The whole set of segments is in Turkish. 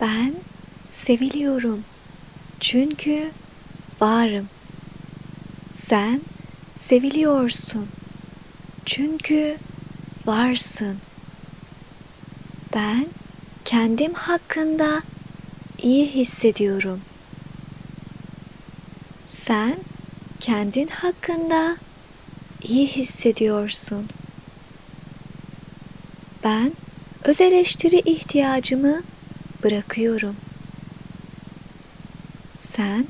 Ben seviliyorum. Çünkü varım. Sen seviliyorsun. Çünkü varsın. Ben kendim hakkında iyi hissediyorum. Sen kendin hakkında iyi hissediyorsun. Ben öz eleştiri ihtiyacımı bırakıyorum. Sen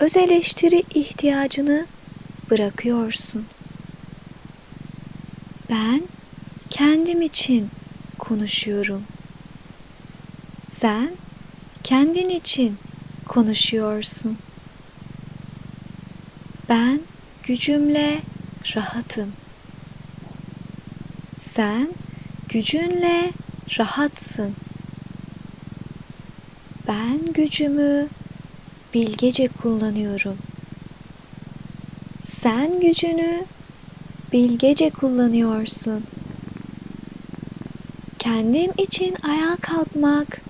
öz eleştiri ihtiyacını bırakıyorsun. Ben kendim için konuşuyorum. Sen kendin için konuşuyorsun. Ben gücümle rahatım. Sen gücünle rahatsın. Ben gücümü bilgece kullanıyorum. Sen gücünü bilgece kullanıyorsun. Kendim için ayağa kalkmak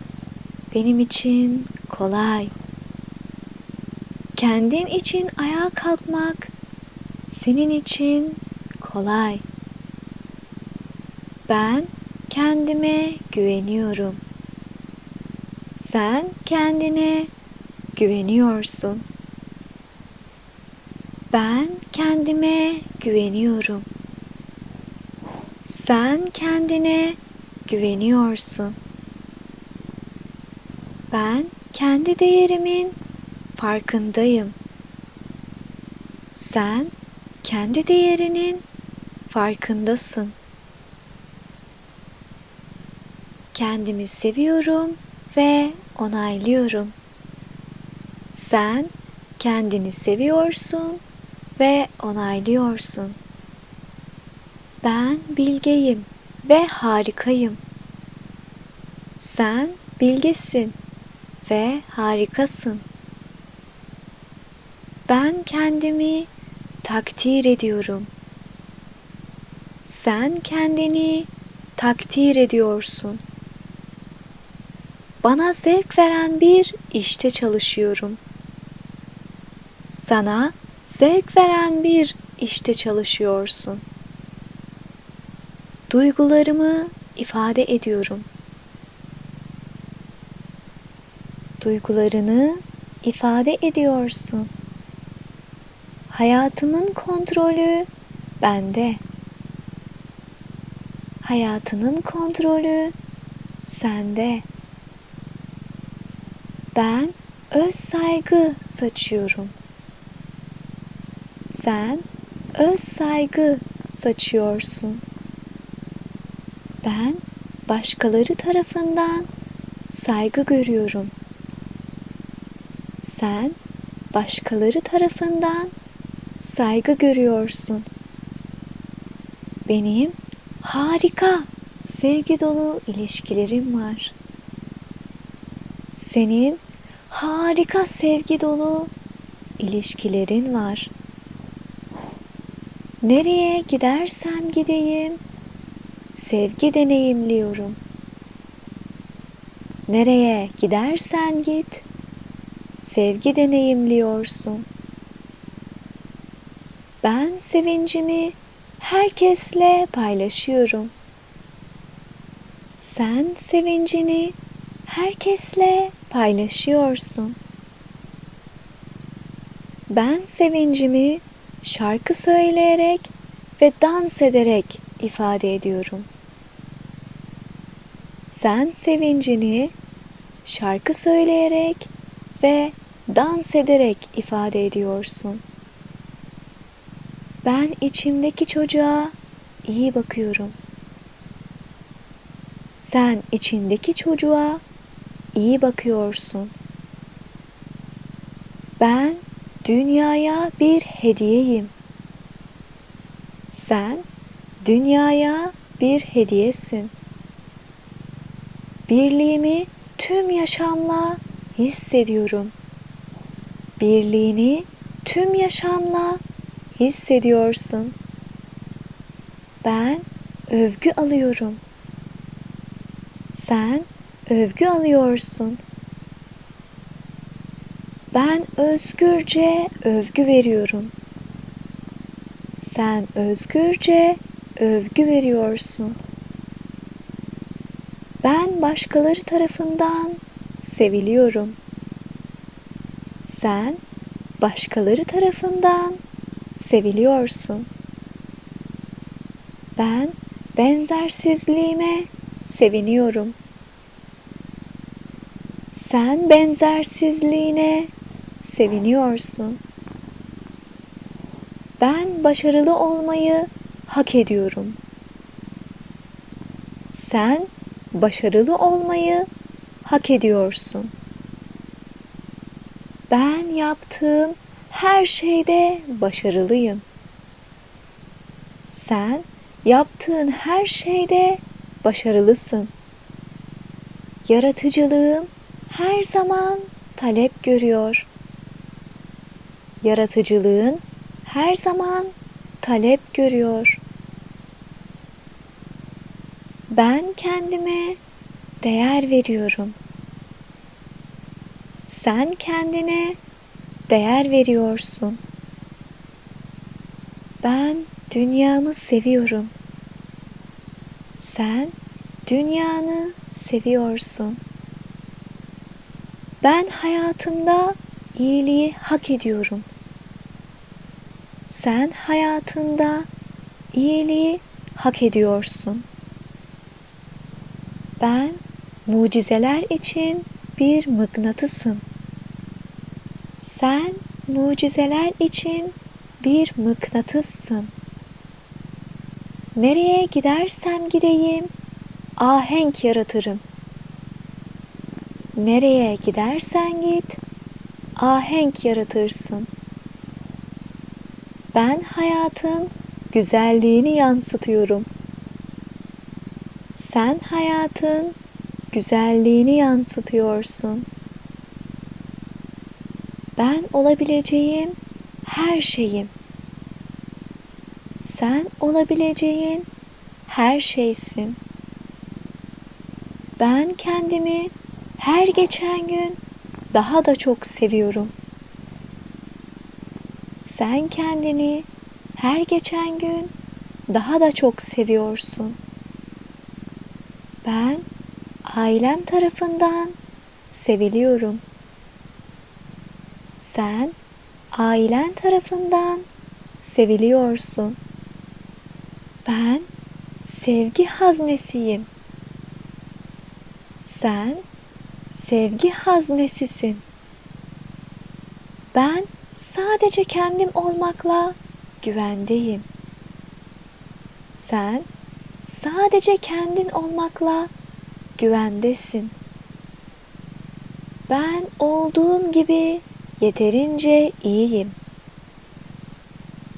benim için kolay. Kendin için ayağa kalkmak senin için kolay. Ben kendime güveniyorum. Sen kendine güveniyorsun. Ben kendime güveniyorum. Sen kendine güveniyorsun. Ben kendi değerimin farkındayım. Sen kendi değerinin farkındasın. Kendimi seviyorum ve onaylıyorum. Sen kendini seviyorsun ve onaylıyorsun. Ben bilgeyim ve harikayım. Sen bilgesin ve harikasın. Ben kendimi takdir ediyorum. Sen kendini takdir ediyorsun. Bana zevk veren bir işte çalışıyorum. Sana zevk veren bir işte çalışıyorsun. Duygularımı ifade ediyorum. Duygularını ifade ediyorsun. Hayatımın kontrolü bende. Hayatının kontrolü sende. Ben öz saygı saçıyorum. Sen öz saygı saçıyorsun. Ben başkaları tarafından saygı görüyorum. Sen başkaları tarafından saygı görüyorsun. Benim harika, sevgi dolu ilişkilerim var. Senin harika sevgi dolu ilişkilerin var. Nereye gidersem gideyim sevgi deneyimliyorum. Nereye gidersen git sevgi deneyimliyorsun. Ben sevincimi herkesle paylaşıyorum. Sen sevincini herkesle paylaşıyorsun. Ben sevincimi şarkı söyleyerek ve dans ederek ifade ediyorum. Sen sevincini şarkı söyleyerek ve dans ederek ifade ediyorsun. Ben içimdeki çocuğa iyi bakıyorum. Sen içindeki çocuğa iyi bakıyorsun. Ben dünyaya bir hediyeyim. Sen dünyaya bir hediyesin. Birliğimi tüm yaşamla hissediyorum. Birliğini tüm yaşamla hissediyorsun. Ben övgü alıyorum. Sen övgü alıyorsun. Ben özgürce övgü veriyorum. Sen özgürce övgü veriyorsun. Ben başkaları tarafından seviliyorum. Sen başkaları tarafından seviliyorsun. Ben benzersizliğime seviniyorum. Sen benzersizliğine seviniyorsun. Ben başarılı olmayı hak ediyorum. Sen başarılı olmayı hak ediyorsun. Ben yaptığım her şeyde başarılıyım. Sen yaptığın her şeyde başarılısın. Yaratıcılığım her zaman talep görüyor. Yaratıcılığın her zaman talep görüyor. Ben kendime değer veriyorum. Sen kendine değer veriyorsun. Ben dünyamı seviyorum. Sen dünyanı seviyorsun. Ben hayatımda iyiliği hak ediyorum. Sen hayatında iyiliği hak ediyorsun. Ben mucizeler için bir mıknatısım. Sen mucizeler için bir mıknatıssın. Nereye gidersem gideyim ahenk yaratırım. Nereye gidersen git ahenk yaratırsın. Ben hayatın güzelliğini yansıtıyorum. Sen hayatın güzelliğini yansıtıyorsun. Ben olabileceğim her şeyim. Sen olabileceğin her şeysin. Ben kendimi her geçen gün daha da çok seviyorum. Sen kendini her geçen gün daha da çok seviyorsun. Ben ailem tarafından seviliyorum. Sen ailen tarafından seviliyorsun. Ben sevgi haznesiyim. Sen sevgi haznesisin. Ben sadece kendim olmakla güvendeyim. Sen sadece kendin olmakla güvendesin. Ben olduğum gibi yeterince iyiyim.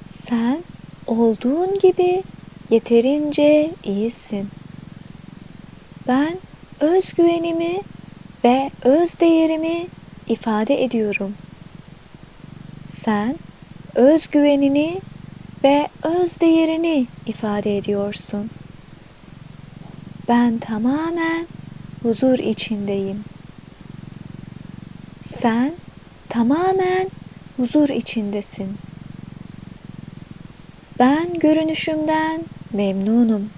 Sen olduğun gibi yeterince iyisin. Ben özgüvenimi ve öz değerimi ifade ediyorum. Sen özgüvenini ve öz değerini ifade ediyorsun. Ben tamamen huzur içindeyim. Sen tamamen huzur içindesin. Ben görünüşümden memnunum.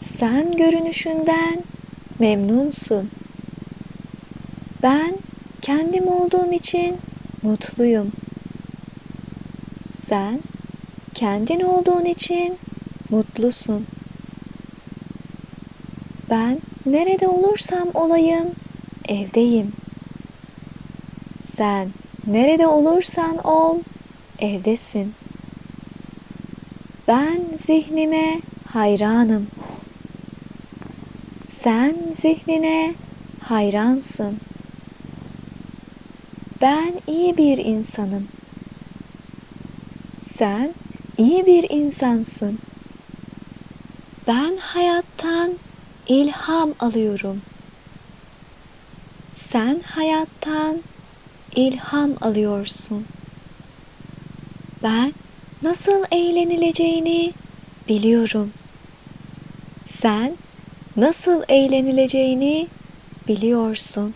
Sen görünüşünden memnunsun. Ben kendim olduğum için mutluyum. Sen kendin olduğun için mutlusun. Ben nerede olursam olayım evdeyim. Sen nerede olursan ol evdesin. Ben zihnime hayranım. Sen zihnine hayransın. Ben iyi bir insanım. Sen iyi bir insansın. Ben hayattan ilham alıyorum. Sen hayattan ilham alıyorsun. Ben nasıl eğlenileceğini biliyorum. Sen nasıl eğlenileceğini biliyorsun.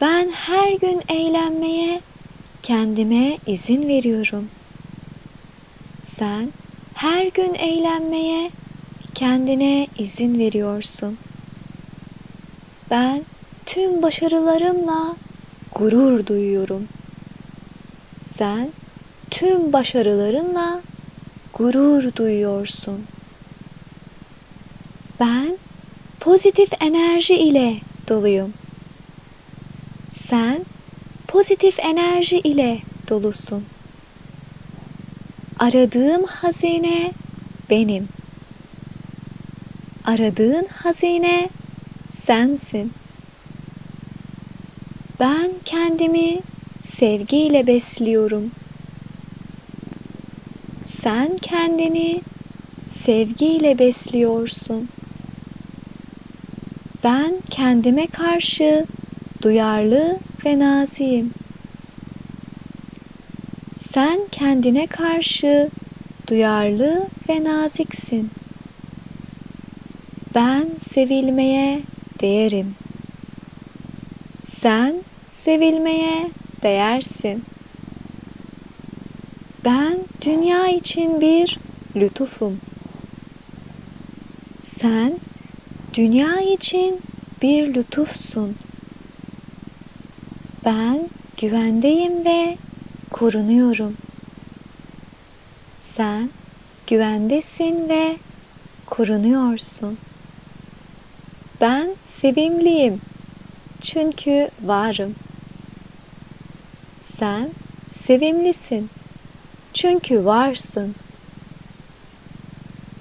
Ben her gün eğlenmeye kendime izin veriyorum. Sen her gün eğlenmeye kendine izin veriyorsun. Ben tüm başarılarımla gurur duyuyorum. Sen tüm başarılarınla gurur duyuyorsun. Ben pozitif enerji ile doluyum. Sen pozitif enerji ile dolusun. Aradığım hazine benim. Aradığın hazine sensin. Ben kendimi sevgiyle besliyorum. Sen kendini sevgiyle besliyorsun. Ben kendime karşı duyarlı ve naziyim. Sen kendine karşı duyarlı ve naziksin. Ben sevilmeye değerim. Sen sevilmeye değersin. Ben dünya için bir lütufum. Sen dünya için bir lütufsun. Ben güvendeyim ve korunuyorum. Sen güvendesin ve korunuyorsun. Ben sevimliyim çünkü varım. Sen sevimlisin çünkü varsın.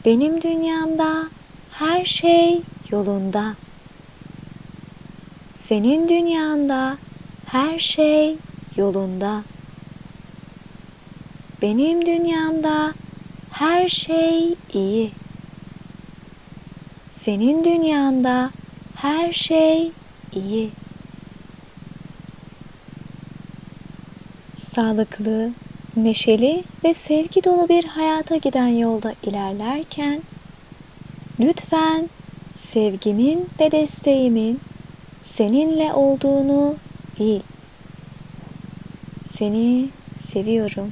Benim dünyamda her şey yolunda. Senin dünyanda her şey yolunda. Benim dünyamda her şey iyi. Senin dünyanda her şey iyi. Sağlıklı, neşeli ve sevgi dolu bir hayata giden yolda ilerlerken lütfen sevgimin ve desteğimin seninle olduğunu bil. Seni seviyorum.